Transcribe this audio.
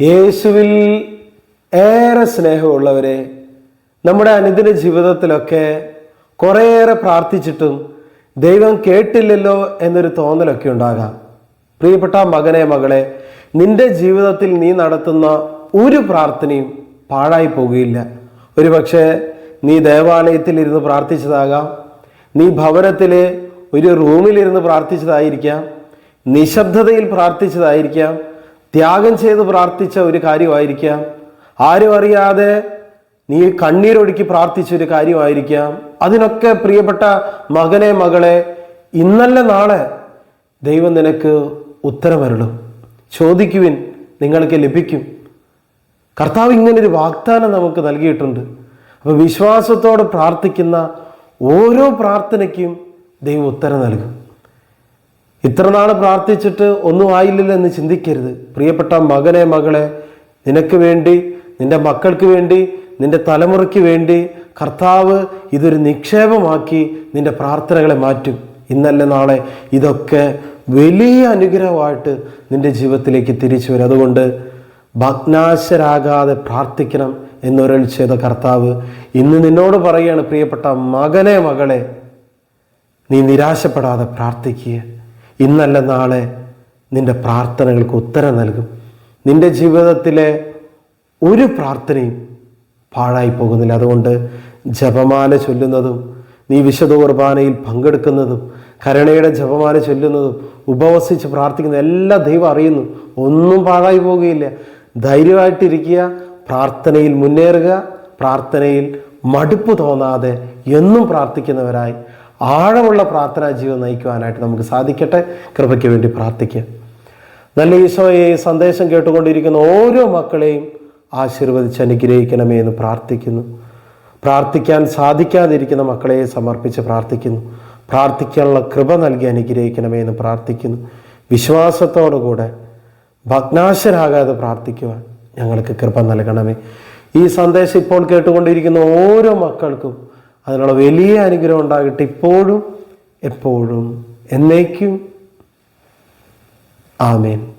യേശുവിൽ ഏറെ സ്നേഹമുള്ളവരെ നമ്മുടെ അനുദിന ജീവിതത്തിലൊക്കെ കുറേയേറെ പ്രാർത്ഥിച്ചിട്ടും ദൈവം കേട്ടില്ലല്ലോ എന്നൊരു തോന്നലൊക്കെ ഉണ്ടാകാം. പ്രിയപ്പെട്ട മകനെ മകളെ നിന്റെ ജീവിതത്തിൽ നീ നടത്തുന്ന ഒരു പ്രാർത്ഥനയും പാഴായി പോകുകയില്ല. ഒരുപക്ഷെ നീ ദേവാലയത്തിൽ ഇരുന്ന് പ്രാർത്ഥിച്ചതാകാം നീ ഭവനത്തിലെ ഒരു റൂമിലിരുന്ന് പ്രാർത്ഥിച്ചതായിരിക്കാം നിശബ്ദതയിൽ പ്രാർത്ഥിച്ചതായിരിക്കാം ത്യാഗം ചെയ്ത് പ്രാർത്ഥിച്ച ഒരു കാര്യമായിരിക്കാം. ആരും അറിയാതെ നീ കണ്ണീരൊഴുക്കി പ്രാർത്ഥിച്ച ഒരു കാര്യമായിരിക്കാം. അതിനൊക്കെ പ്രിയപ്പെട്ട മകനെ മകളെ ഇന്നല്ല നാളെ ദൈവം നിനക്ക് ഉത്തരമരുളും. ചോദിക്കുവിൻ നിങ്ങൾക്ക് ലഭിക്കും. കർത്താവ് ഇങ്ങനൊരു വാഗ്ദാനം നമുക്ക് നൽകിയിട്ടുണ്ട്. അപ്പോൾ വിശ്വാസത്തോടെ പ്രാർത്ഥിക്കുന്ന ഓരോ പ്രാർത്ഥനയ്ക്കും ദൈവം ഉത്തരം നൽകും. ഇത്ര നാൾ പ്രാർത്ഥിച്ചിട്ട് ഒന്നും ആയില്ലല്ലോ എന്ന് ചിന്തിക്കരുത്. പ്രിയപ്പെട്ട മകനെ മകളെ നിനക്ക് വേണ്ടി നിന്റെ മക്കൾക്ക് വേണ്ടി നിന്റെ തലമുറയ്ക്ക് വേണ്ടി കർത്താവ് ഇതൊരു നിക്ഷേപമാക്കി നിന്റെ പ്രാർത്ഥനകളെ മാറ്റും. ഇന്നല്ല നാളെ ഇതൊക്കെ വലിയ അനുഗ്രഹമായിട്ട് നിന്റെ ജീവിതത്തിലേക്ക് തിരിച്ചു വരും. അതുകൊണ്ട് ഭഗ്നാശരാകാതെ പ്രാർത്ഥിക്കണം എന്നൊരൽ ചെയ്ത കർത്താവ് ഇന്ന് നിന്നോട് പറയുകയാണ് പ്രിയപ്പെട്ട മകനെ മകളെ നീ നിരാശപ്പെടാതെ പ്രാർത്ഥിക്കുക. ഇന്നല്ല നാളെ നിന്റെ പ്രാർത്ഥനകൾക്ക് ഉത്തരം നൽകും. നിന്റെ ജീവിതത്തിലെ ഒരു പ്രാർത്ഥനയും പാഴായി പോകുന്നില്ല. അതുകൊണ്ട് ജപമാല ചൊല്ലുന്നതും നീ വിശുദ്ധ കുർബാനയിൽ പങ്കെടുക്കുന്നതും കരുണയുടെ ജപമാല ചൊല്ലുന്നതും ഉപവസിച്ച് പ്രാർത്ഥിക്കുന്ന എല്ലാ ദൈവം അറിയുന്നു. ഒന്നും പാഴായി പോകുകയില്ല. ധൈര്യമായിട്ടിരിക്കുക പ്രാർത്ഥനയിൽ മുന്നേറുക പ്രാർത്ഥനയിൽ മടുപ്പ് തോന്നാതെ എന്നും പ്രാർത്ഥിക്കുന്നവരായി. ആഴമുള്ള പ്രാർത്ഥനാ ജീവിതം നയിക്കുവാനായിട്ട് നമുക്ക് സാധിക്കട്ടെ. കൃപയ്ക്ക് വേണ്ടി പ്രാർത്ഥിക്കുക നല്ല ഈശോയെ സന്ദേശം കേട്ടുകൊണ്ടിരിക്കുന്ന ഓരോ മക്കളെയും ആശീർവദിച്ച് അനുഗ്രഹിക്കണമേ എന്ന് പ്രാർത്ഥിക്കുന്നു. പ്രാർത്ഥിക്കാൻ സാധിക്കാതിരിക്കുന്ന മക്കളെ സമർപ്പിച്ച് പ്രാർത്ഥിക്കുന്നു. പ്രാർത്ഥിക്കാനുള്ള കൃപ നൽകി അനുഗ്രഹിക്കണമേ എന്ന് പ്രാർത്ഥിക്കുന്നു. വിശ്വാസത്തോടുകൂടെ ഭഗ്നാശരാകാതെ പ്രാർത്ഥിക്കുവാൻ ഞങ്ങൾക്ക് കൃപ നൽകണമേ. ഈ സന്ദേശം ഇപ്പോൾ കേട്ടുകൊണ്ടിരിക്കുന്ന ഓരോ മക്കൾക്കും അതിനുള്ള വലിയ അനുഗ്രഹം ഉണ്ടാകട്ടെ ഇപ്പോഴും എപ്പോഴും എന്നേക്കും. ആമേൻ.